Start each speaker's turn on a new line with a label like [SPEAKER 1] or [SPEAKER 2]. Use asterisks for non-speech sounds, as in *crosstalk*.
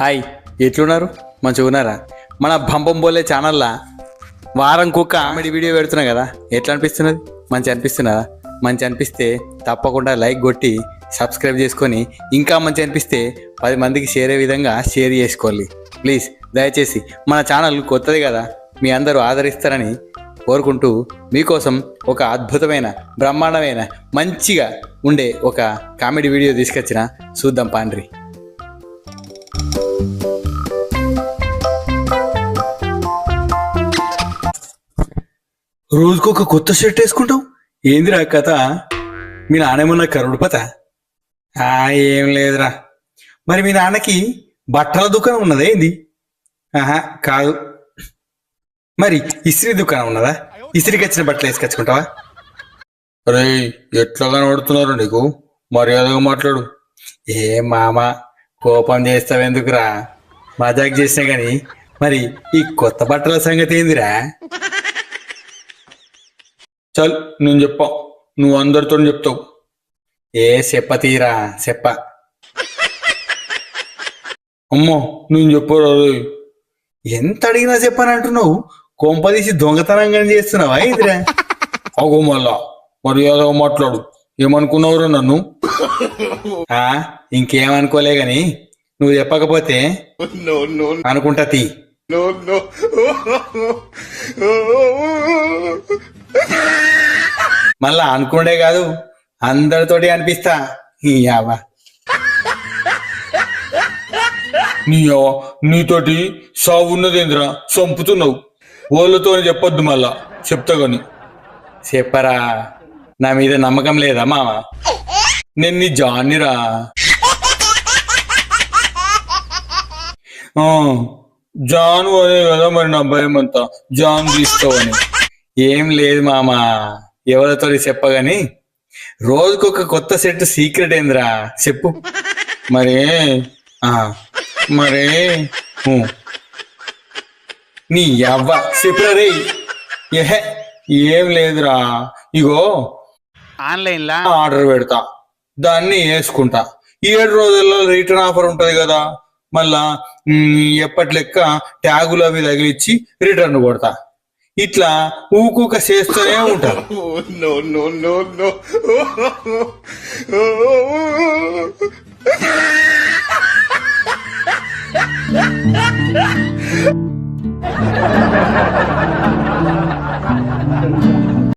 [SPEAKER 1] Hi ఎట్లున్నారు? మంచిగా ఉన్నారా? మన బంబం బోలే ఛానల్లా వారం కుక్క కామెడీ వీడియో పెడుతున్నా కదా ఎట్లా అనిపిస్తున్నది? మంచి అనిపిస్తున్నదా? మంచి అనిపిస్తే తప్పకుండా లైక్ కొట్టి సబ్స్క్రైబ్ చేసుకొని ఇంకా మంచి అనిపిస్తే పది మందికి షేర్ అయ్యే విధంగా షేర్ చేసుకోవాలి. ప్లీజ్ దయచేసి మన ఛానల్ కొత్తది కదా మీ అందరూ ఆదరిస్తారని కోరుకుంటూ మీకోసం ఒక అద్భుతమైన బ్రహ్మాండమైన మంచిగా ఉండే ఒక కామెడీ వీడియో తీసుకొచ్చిన చూద్దాం పాండ్రి. రోజుకొక కొత్త షర్ట్ వేసుకుంటావు? ఏందిరా కథ? మీ నాన్నేమన్నా కరుడుపత ఆ ఏం లేదురా. మరి మీ నాన్నకి బట్టల దుకాణం ఉన్నదా ఏంది? ఆహా కాదు. మరి ఇస్త్రీ దుకాణం ఉన్నదా? ఇస్త్రీకి వచ్చిన బట్టలు వేసుకొచ్చుకుంటావా అరే ఎట్లా కనబడుతున్నారు నీకు? మర్యాదగా మాట్లాడు. ఏ మామ కోపం చేస్తావెందుకురా? మజాక్ చేసినా గాని మరి ఈ కొత్త బట్టల సంగతి ఏందిరా? చల్ నేను చెప్పా. నువ్వు అందరితో చెప్తావు. ఏ చెప్ప తీరా చెప్ప. అమ్మో నేను చెప్పరా ఎంత అడిగినా చెప్పనంటున్నావు కొంపదీసి దొంగతనంగా చేస్తున్నావా ఇదిరా అగో మళ్ళా మర్యాదగా మాట్లాడు. ఏమనుకున్నావురా నన్ను? ఆ ఇంకేమనుకోలే గాని నువ్వు చెప్పకపోతే
[SPEAKER 2] no, no,
[SPEAKER 1] అనుకుంటా తీ.
[SPEAKER 2] No, no. *laughs*
[SPEAKER 1] మళ్ళా అనుకుండే కాదు అందరితోటి అనిపిస్తా. ఈ యావా.
[SPEAKER 3] నీ నీతోటి సావు ఉన్నదేంద్రా చంపుతున్నావు ఓళ్ళతో చెప్పొద్దు మళ్ళా చెప్తా గాని.
[SPEAKER 1] చెప్పరా నా మీద నమ్మకం లేదా మావా?
[SPEAKER 3] నేను నీ జాన్నిరా. ఆ, జాను అనే కదా మరి నా భయం అంతా జాన్ తీసుకోవని
[SPEAKER 1] ఏం లేదు మామ. ఎవరితో చెప్పగాని రోజుకొక కొత్త సెట్ సీక్రెట్ ఏందిరా? చెప్పు.
[SPEAKER 3] మరి
[SPEAKER 1] ఆ
[SPEAKER 3] మరి.
[SPEAKER 1] నీ అవ్వ చెప్పురా రే
[SPEAKER 3] ఏహే ఏం లేదురా. ఇగో
[SPEAKER 1] ఆన్లైన్లా?
[SPEAKER 3] ఆర్డర్ పెడతా. దాన్ని వేసుకుంటా. ఏడు రోజుల్లో రిటర్న్ ఆఫర్ ఉంటది కదా. మళ్ళా ఎప్పటి లెక్క ట్యాగులు అవి తగిలిచ్చి రిటర్న్ కొడతా. ఇట్లా ఊకూక చేస్తూనే ఉంటారు
[SPEAKER 2] Ha ha ha!